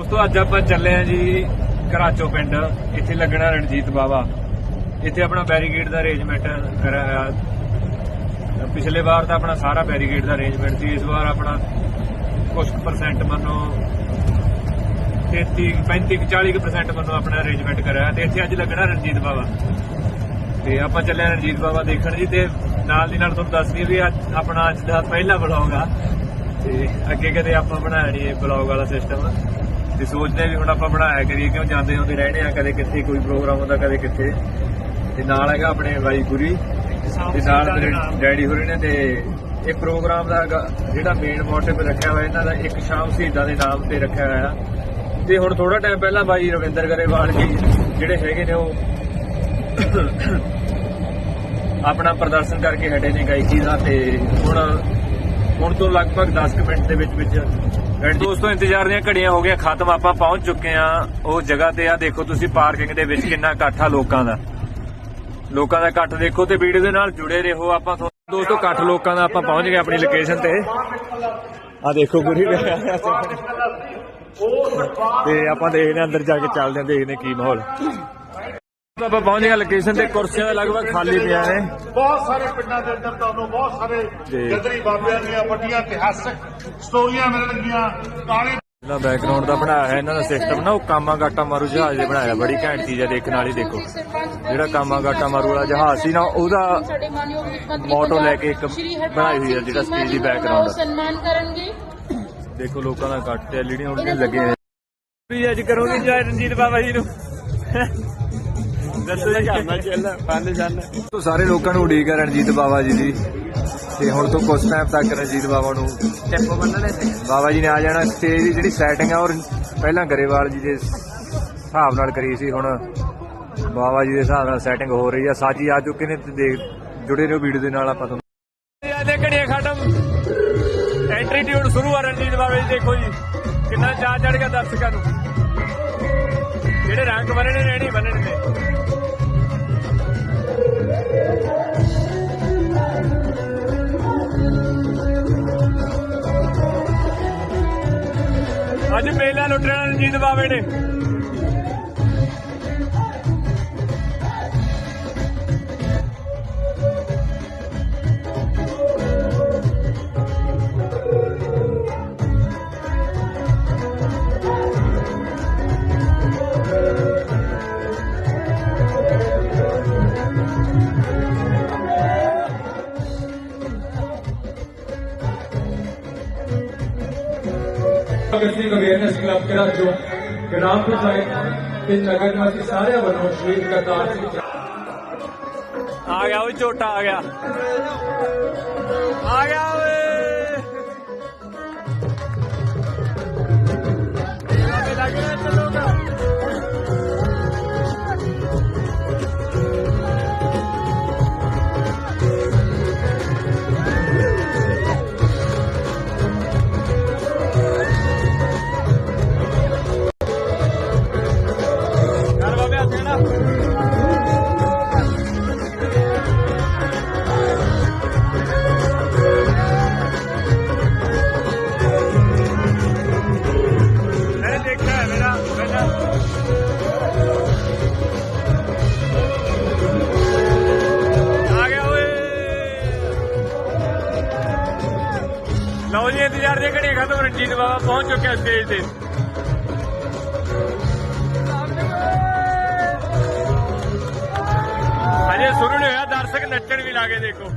ਦੋਸਤੋ ਅੱਜ ਆਪਾਂ ਚੱਲੇ ਆ ਜੀ ਘਰਾਚੋ ਪਿੰਡ, ਇੱਥੇ ਲੱਗਣਾ ਰਣਜੀਤ ਬਾਵਾ। ਇੱਥੇ ਆਪਣਾ ਬੈਰੀਗੇਡ ਦਾ ਅਰੇਂਜਮੈਂਟ ਕਰਾਇਆ ਪਿਛਲੇ ਵਾਰ ਤਾਂ ਆਪਣਾ ਸਾਰਾ ਬੈਰੀਗੇਡ ਦਾ ਅਰੇਂਜਮੈਂਟ ਸੀ, ਇਸ ਵਾਰ ਆਪਣਾ ਕੁਝ ਪਰਸੈਂਟ ਮੰਨੋ 33 35 40% ਪਰਸੈਂਟ ਮੰਨੋ ਆਪਣਾ ਅਰੇਂਜਮੈਂਟ ਕਰਾਇਆ ਤੇ ਇੱਥੇ ਅੱਜ ਲੱਗਣਾ ਰਣਜੀਤ ਬਾਵਾ। ਤੇ ਆਪਾਂ ਚੱਲੇ ਹਾਂ ਰਣਜੀਤ ਬਾਵਾ ਦੇਖਣ ਜੀ ਤੇ ਨਾਲ ਦੀ ਨਾਲ ਤੁਹਾਨੂੰ ਦੱਸਦੀ ਵੀ ਅੱਜ ਆਪਣਾ ਅੱਜ ਦਾ ਪਹਿਲਾ ਵਲੌਗ ਆ। ਤੇ ਅੱਗੇ ਕਦੇ ਆਪਾਂ ਬਣਾਇਆ ਨਹੀਂ ਇਹ ਵਲੌਗ ਵਾਲਾ ਸਿਸਟਮ ਤੇ ਸੋਚਦੇ ਵੀ ਹੁਣ ਆਪਾਂ ਬਣਾਇਆ ਕਰੀਏ ਕਿਉਂ ਜਾਂਦੇ ਹੁੰਦੇ ਰਹਿਣੇ ਆ ਕਦੇ ਕਿੱਥੇ ਕੋਈ ਪ੍ਰੋਗਰਾਮ ਹੁੰਦਾ ਕਦੇ ਕਿੱਥੇ। ਤੇ ਨਾਲ ਹੈਗਾ ਆਪਣੇ ਬਾਈ ਗੁਰੀ ਤੇ ਨਾਲ ਮੇਰੇ ਡੈਡੀ ਹੋਰੇ ਨੇ ਤੇ ਇਹ ਪ੍ਰੋਗਰਾਮ ਦਾ ਜਿਹੜਾ ਮੇਨ ਮੋਟਿਵ ਰੱਖਿਆ ਹੋਇਆ ਇਹਨਾਂ ਦਾ ਇੱਕ ਸ਼ਾਮ ਸ਼ਹੀਦਾਂ ਦੇ ਨਾਮ ਤੇ ਰੱਖਿਆ ਹੋਇਆ। ਤੇ ਹੁਣ ਥੋੜਾ ਟਾਈਮ ਪਹਿਲਾਂ ਬਾਈ ਰਵਿੰਦਰ ਗਰੇਵਾਲ ਜੀ ਜਿਹੜੇ ਹੈਗੇ ਨੇ ਉਹ ਆਪਣਾ ਪ੍ਰਦਰਸ਼ਨ ਕਰਕੇ ਹਟੇ ਨੇ ਗਾਇਕੀ ਦਾ ਤੇ ਹੁਣ ਹੁਣ ਤੋਂ ਲਗਭਗ 10 ਕੁ ਮਿੰਟ ਦੇ ਵਿੱਚ ਵਿੱਚ ਦੋਸਤੋ, ਇੰਤਜ਼ਾਰ ਦੀਆਂ ਘੜੀਆਂ ਹੋ ਗਈਆਂ, ਖਤਮ ਆਪਾਂ ਪਹੁੰਚ ਚੁੱਕੇ ਆ ਉਹ ਜਗ੍ਹਾ ਤੇ ਆ, ਦੇਖੋ ਤੁਸੀਂ ਪਾਰਕਿੰਗ ਦੇ ਵਿੱਚ ਕਿੰਨਾ ਇਕੱਠ ਆ ਲੋਕਾਂ ਦਾ। ਲੋਕਾਂ ਦਾ ਇਕੱਠ ਦੇਖੋ ਤੇ ਵੀਡੀਓ ਦੇ ਨਾਲ ਜੁੜੇ ਰਹੋ ਆਪਾਂ ਦੋਸਤੋ, ਇਕੱਠ ਲੋਕਾਂ ਦਾ ਆਪਾਂ ਪਹੁੰਚ ਗਏ ਆਪਣੀ ਲੋਕੇਸ਼ਨ ਤੇ। ਆ ਦੇਖੋ ਗੁਰੀ ਤੇ ਆਪਾਂ ਦੇਖਦੇ ਹਾਂ ਅੰਦਰ ਜਾ ਕੇ ਚੱਲਦੇ ਹਾਂ, ਦੇਖਦੇ ਹਾਂ ਕੀ ਮਾਹੌਲ। ਆਪਾਂ ਪਹੁੰਚ ਗਏ ਲੋਕੇਸ਼ਨ ਤੇ ਕੁਰਸੀਆਂ ਦਾ ਲਗਭਗ ਖਾਲੀ ਪਿਆ ਨੇ। ਬਹੁਤ ਸਾਰੇ ਪਿੰਡਾਂ ਦੇ ਅੰਦਰ ਤੁਹਾਨੂੰ ਬਹੁਤ ਸਾਰੇ ਜੀ। ਗਦਰੀ ਬਾਬਿਆਂ ਦੀਆਂ ਵੱਡੀਆਂ ਇਤਿਹਾਸਕ ਸਟੋਰੀਆਂ ਮਿਲਣਗੀਆਂ ਕਾਲੇ ਜਿਹੜਾ ਬੈਕਗ੍ਰਾਉਂਡ ਦਾ ਬਣਾਇਆ ਹੈ ਇਹਨਾਂ ਦਾ ਸਿਸਟਮ ਨਾ ਉਹ ਕਾਮਾ ਗਾਟਾ ਮਾਰੂ ਜਹਾਜ਼ ਦੇ ਬਣਾਇਆ ਬੜੀ ਘੈਂਟ ਚੀਜ਼ ਹੈ ਦੇਖਣ ਵਾਲੀ ਦੇਖੋ। ਜਿਹੜਾ ਕਾਮਾ ਗਾਟਾ ਮਾਰੂ ਵਾਲਾ ਜਹਾਜ਼ ਸੀ ਨਾ ਉਹਦਾ ਮੋਟੋ ਲੈ ਕੇ ਇੱਕ ਬਣਾਈ ਹੋਈ ਹੈ ਜਿਹੜਾ ਸਟੇਜ ਦੀ background ਆ। ਸਨਮਾਨ ਕਰਨਗੇ। ਦੇਖੋ ਲੋਕਾਂ ਦਾ ਇਕੱਠ ਤੇ ਐਲਈਡੀਆਂ ਉਲਟੀਆਂ ਲੱਗੇ ਹੋਏ। ਵੀ ਅੱਜ ਕਰੋਗੇ ਜੈ ਰਣਜੀਤ ਬਾਬਾ ਜੀ ਨੂੰ। ਦੱਸੋ ਜੀ ਕਰਨਾ ਚੱਲਣਾ ਪੰਜ ਜਨ ਤੋਂ ਸਾਰੇ ਲੋਕਾਂ ਨੂੰ ਉਡੀਕ ਹੈ ਰਣਜੀਤ ਬਾਬਾ ਜੀ ਦੀ। ਤੇ ਹੁਣ ਤੋਂ ਕੁਝ ਟਾਈਮ ਤੱਕ ਰਣਜੀਤ ਬਾਬਾ ਨੂੰ ਟੈਂਪੋ ਬੰਨਣੇ ਤੇ ਬਾਬਾ ਜੀ ਨੇ ਆ ਜਾਣਾ। ਸਟੇਜ ਦੀ ਜਿਹੜੀ ਸੈਟਿੰਗ ਆ ਔਰ ਪਹਿਲਾਂ ਗਰੇਵਾਲ ਜੀ ਦੇ ਹਿਸਾਬ ਨਾਲ ਕਰੀ ਸੀ ਹੁਣ ਬਾਬਾ ਜੀ ਦੇ ਹਿਸਾਬ ਨਾਲ ਸੈਟਿੰਗ ਹੋ ਰਹੀ ਆ। ਸਾਜੀ ਆ ਚੁੱਕੇ ਨੇ ਤੇ ਦੇਖ ਜੁੜੇ ਰਹੋ ਵੀਡੀਓ ਦੇ ਨਾਲ ਆਪਾਂ ਤੁਹਾਨੂੰ। ਦੇਖਣੀਆਂ ਖਤਮ। ਐਂਟਰੀ ਟਿਊਨ ਸ਼ੁਰੂ ਆ ਰਣਜੀਤ ਬਾਬੇ ਜੀ ਦੇਖੋ ਜੀ। ਕਿੰਨਾ ਚਾਹ ਚੜ ਗਿਆ ਦਰਸ਼ਕਾਂ ਨੂੰ। ਜਿਹੜੇ ਰੰਗ ਬੰਨਣੇ ਨੇ ਨਹੀਂ ਬੰਨਣੇ ਨੇ। ਅੱਜ ਮੇਲਾ ਲੁੱਟਣਾ ਅਵੇਅਰਨੈਸ ਕਲੱਬ ਗ੍ਰਾਮ ਪੰਚਾਇਤ ਤੇ ਨਗਰ ਨਿਵਾਸੀ ਸਾਰਿਆਂ ਵੱਲੋਂ ਸ਼ਹੀਦ ਕਰਤਾਰ ਸਿੰਘ ਆ ਗਿਆ ਉਹ ਝੋਟਾ, ਆ ਗਿਆ। ਆ ਗਿਆ ਓਏ। ਲਓ ਜੀ ਘੜੀਆਂ ਖਤਮ, ਰਣਜੀਤ ਬਾਬਾ ਪਹੁੰਚ ਚੁੱਕਿਆ ਸਟੇਜ ਤੇ। ਅਜੇ ਸ਼ੁਰੂ ਨਹੀਂ ਹੋਇਆ, ਦਰਸ਼ਕ ਨੱਚਣ ਵੀ ਲਾਗੇ ਦੇਖੋ।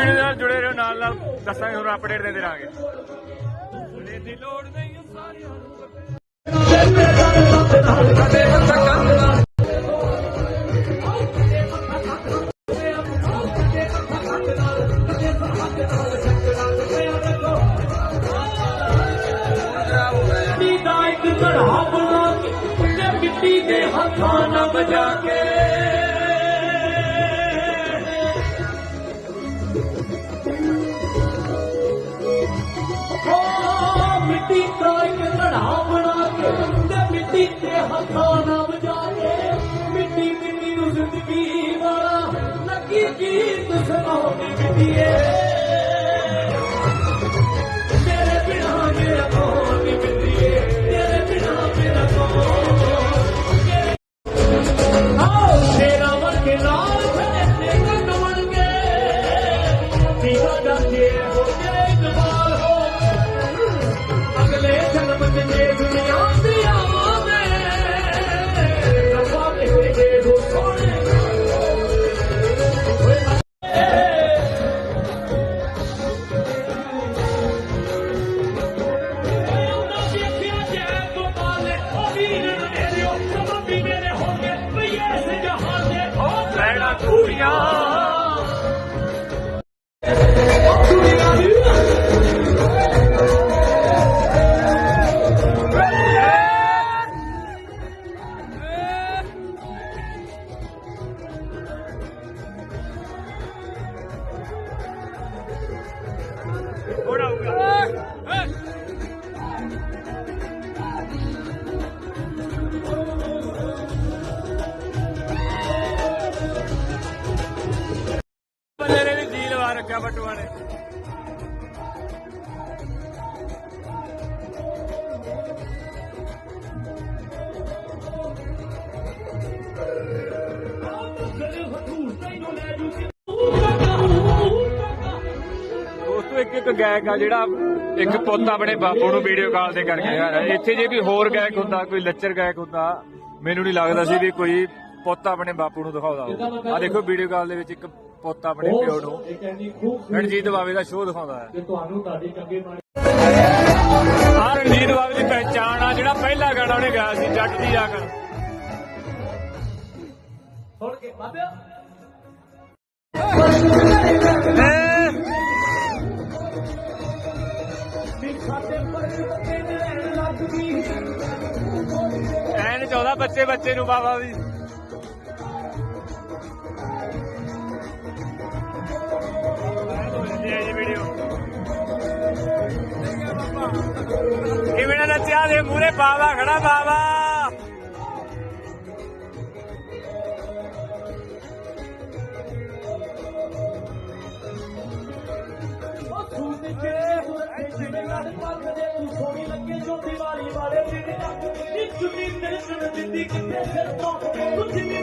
ਵੀਡੀਓ ਨਾਲ ਜੁੜੇ ਰਹੋ, ਨਾਲ ਨਾਲ ਦੱਸਾਂਗੇ ਹੁਣ ਅਪਡੇਟ ਦਿੰਦੇ ਰਹਾਂਗੇ ਦੀ ਲੋੜ ਨਹੀਂ ਸਾਰਿਆਂ ਨੂੰ ਦਾ ਹੱਥਾਂ ਨਾਲ ਵਜਾ ਕੇ। ਤੇ ਮਿੱਟੀ ਤੇ ਹੱਥਾਂ ਨਾਲ ਵਜਾ ਮਿੱਟੀ ਮਿੱਟੀ ਨੂੰ ਜ਼ਿੰਦਗੀ ਵਾਲਾ ਲੱਗੀ ਗੀਤ ਸੁਣਾਉਂਦੀ ਮਿੱਟੀਏ ਬਟੂਆ ਨੇ। ਇੱਕ ਇੱਕ ਗਾਇਕ ਆ ਜਿਹੜਾ ਇੱਕ ਪੁੱਤ ਆਪਣੇ ਬਾਪੂ ਨੂੰ ਵੀਡੀਓ ਕਾਲ ਤੇ ਕਰਕੇ ਆ ਇੱਥੇ ਜੇ ਵੀ ਹੋਰ ਗਾਇਕ ਹੁੰਦਾ, ਕੋਈ ਲੱਚਰ ਗਾਇਕ ਹੁੰਦਾ, ਮੈਨੂੰ ਨਹੀਂ ਲੱਗਦਾ ਸੀ ਵੀ ਕੋਈ ਪੁੱਤ ਆਪਣੇ ਬਾਪੂ ਨੂੰ ਦਿਖਾਉਂਦਾ ਹੋਊ। ਆ ਦੇਖੋ ਵੀਡੀਓ ਕਾਲ ਦੇ ਵਿੱਚ ਇੱਕ ਪੁੱਤ ਆਪਣੇ ਪਿਓ ਨੂੰ। ਰਣਜੀਤ ਬਾਵੇ ਦਾ ਸ਼ੋਅ ਦਿਖਾਉਂਦਾ ਹੈ। ਤੁਹਾਨੂੰ ਤੁਹਾਡੀ ਚੰਗੇ ਆ ਰਣਜੀਤ ਬਾਵੇ ਦੀ ਪਹਿਚਾਣ ਆ ਜਿਹੜਾ ਪਹਿਲਾ ਗਾਣਾ ਉਹਨੇ ਗਾਇਆ ਸੀ ਜੱਟ ਦੀ ਆਕੜ ਸੁਣ ਕੇ ਬਾਬਿਆ ਐਨ 14 ਬੱਚੇ ਬੱਚੇ ਨੂੰ ਬਾਬਾ ਵੀ। ਕਿਵੇਂ ਨਾ ਨੱਚਿਆ ਦੇ ਮੂਰੇ ਬਾਬਾ ਖੜਾ ਬਾਬਾ ਉਹ ਸੂਟ ਕੇ ਹੁਰਤੇ ਜਿਵੇਂ ਨੀ ਚੁੰਨੀ ਤੇਰੇ ਸੁਣ ਦਿੱਤੀ ਕਿੱਥੇ, ਸਿਰ ਤੋਂ। ਤੂੰ ਜਿੰਨੀ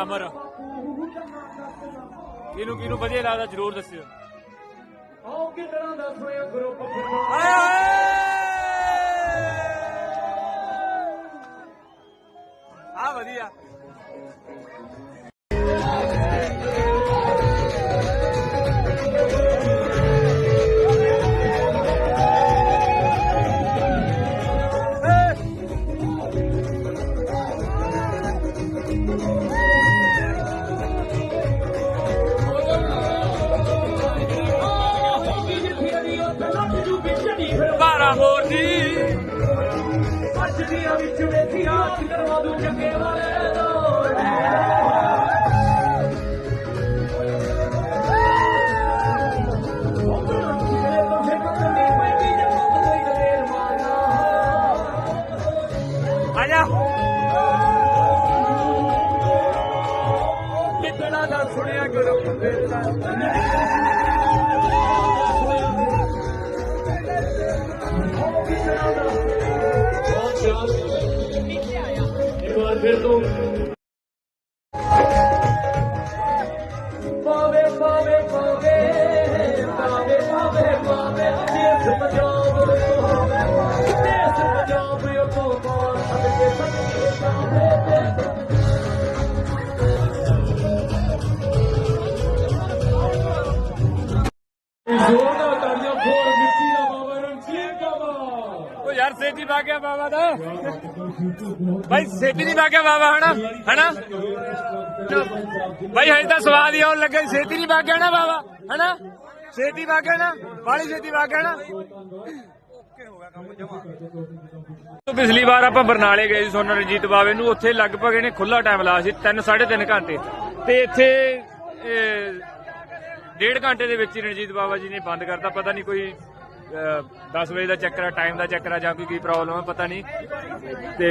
ਹੈ ਅਮਰ। ਕਿਹਨੂੰ ਕਿਹਨੂੰ ਵਧੀਆ ਲੱਗਦਾ ਜਰੂਰ ਦੱਸਿਓ। ਆਓ ਕਿਦਾਂ ਦਾ ਸੋਇਆ ਗਰੁੱਪ ਹਾਏ ਹਾਏ ਆ ਵਧੀਆ। ਬਹੁਤ ਸ਼ਾਮ ਇੱਕ ਵਾਰ ਫਿਰ ਤੋਂ ਪਾਵੇ ਪਾਵੇ ਪਾਵੇ ਪਾਵੇ ਪਾਵੇ ਪਾਵੇ ਦੇਸ ਪੰਜਾਬ ਦੇਸ ਪੰਜਾਬ ਤੋਂ ਮਾਰ ਸਕੇ ਸਕੇ ਪਾਵੇ ਤੇ Senhor. ਬਾਬਾ ਉਹ ਯਾਰ ਸੇਠੀ ਪਾ ਗਿਆ ਬਾਬਾ ਦਾ। ਭਾਈ ਸੇਠੀ ਨਹੀਂ ਪਾ ਗਿਆ ਬਾਬਾ ਹਨਾ? ਹਨਾ? ਭਾਈ ਹਜੇ ਤਾਂ ਸਵਾਦ ਹੀ ਆਉਣ ਲੱਗਾ। ਸੇਠੀ ਨਹੀਂ ਪਾ ਗਿਆ ਨਾ ਬਾਬਾ ਹਨਾ? ਸੇਠੀ ਪਾ ਗਿਆ ਨਾ ਬਾਲੀ ਸੇਠੀ ਪਾ ਗਿਆ ਨਾ ਪਿਛਲੀ ਵਾਰ ਆਪਾਂ ਬਰਨਾਲੇ ਗਏ ਸੀ ਸੋਨਾ ਰਣਜੀਤ ਬਾਵੇ ਨੂੰ। ਉੱਥੇ ਲਗਭਗ ਇਹਨੇ ਖੁੱਲਾ ਟਾਈਮ ਲਾਇਆ ਸੀ 3 3.5 ਘੰਟੇ। ਤੇ ਇੱਥੇ ਡੇਢ ਘੰਟੇ ਦੇ ਵਿੱਚ ਹੀ ਰਣਜੀਤ ਬਾਬਾ ਜੀ ਨੇ ਬੰਦ ਕਰਤਾ। ਪਤਾ ਨਹੀਂ ਕੋਈ 10 ਵਜੇ ਦਾ ਚੱਕਰ ਆ ਟਾਈਮ ਦਾ ਚੱਕਰ ਆ ਜਾਂ ਕੋਈ ਕੀ ਪ੍ਰੋਬਲਮ ਆ ਪਤਾ ਨਹੀਂ। ਤੇ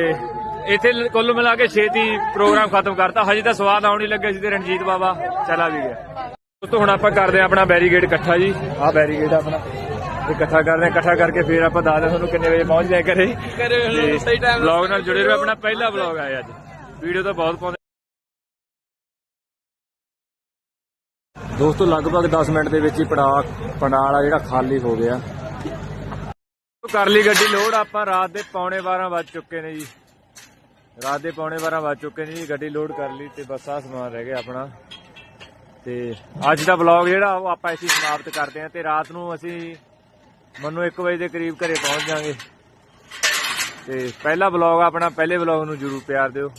ਇੱਥੇ ਕੁੱਲ ਮਿਲਾ ਕੇ ਛੇਤੀ ਪ੍ਰੋਗਰਾਮ ਖਤਮ ਕਰਤਾ। ਹਜੇ ਤਾਂ ਸਵਾਦ ਆਉਣ ਹੀ ਲੱਗੇ ਸੀ ਤੇ ਰਣਜੀਤ ਬਾਬਾ ਚਲਾ ਵੀ ਗਿਆ। ਦੋਸਤੋ ਹੁਣ ਆਪਾਂ ਕਰਦੇ ਆ ਆਪਣਾ ਬੈਰੀਗੇਡ ਇਕੱਠਾ ਜੀ। ਆਹ ਬੈਰੀਗੇਡ ਆਪਣਾ। ਇਕੱਠਾ ਕਰਦੇ ਆ ਇਕੱਠਾ ਕਰਕੇ ਫਿਰ ਆਪਾਂ ਦੱਸਦੇ ਹਾਂ ਤੁਹਾਨੂੰ ਕਿੰਨੇ ਵਜੇ ਘਰੇ। ਸਹੀ ਟਾਈਮ ਵਲੌਗ ਨਾਲ ਜੁੜੇ ਰਹੋ। ਆਪਣਾ ਪਹਿਲਾ ਵਲੌਗ ਆਇਆ ਅੱਜ। ਵੀਡੀਓ ਤਾਂ ਬਹੁਤ ਪਾਉਂਦੇ ਦੋਸਤੋ ਲਗਭਗ 10 ਮਿੰਟ ਦੇ ਵਿੱਚ ਹੀ ਪੜਾ ਪੰਡਾਲ ਆ ਜਿਹੜਾ ਖਾਲੀ ਹੋ ਗਿਆ। ਕਰ ਲਈ ਗੱਡੀ, ਲੋਡ ਆਪਾਂ ਰਾਤ ਦੇ ਪੌਣੇ 12 ਵੱਜ ਚੁੱਕੇ ਨੇ ਜੀ। ਰਾਤ ਦੇ ਪੌਣੇ 12 ਵੱਜ ਚੁੱਕੇ ਨੇ ਜੀ, ਗੱਡੀ ਲੋਡ ਕਰ ਲਈ ਤੇ ਬਸ ਆਹ ਸਮਾਨ ਰਹਿ ਗਿਆ ਆਪਣਾ। ਤੇ ਅੱਜ ਦਾ ਵਲੌਗ ਜਿਹੜਾ ਉਹ ਆਪਾਂ ਇੱਥੇ ਸਮਾਪਤ ਕਰਦੇ ਹਾਂ ਤੇ ਰਾਤ ਨੂੰ ਅਸੀਂ ਮੰਨੋ 1 ਵਜੇ ਦੇ ਕਰੀਬ ਘਰੇ ਪਹੁੰਚ ਜਾਾਂਗੇ ਤੇ ਪਹਿਲਾ ਵਲੌਗ ਆਪਣਾ, ਪਹਿਲੇ ਵਲੌਗ ਨੂੰ ਜਰੂਰ ਪਿਆਰ ਦਿਓ।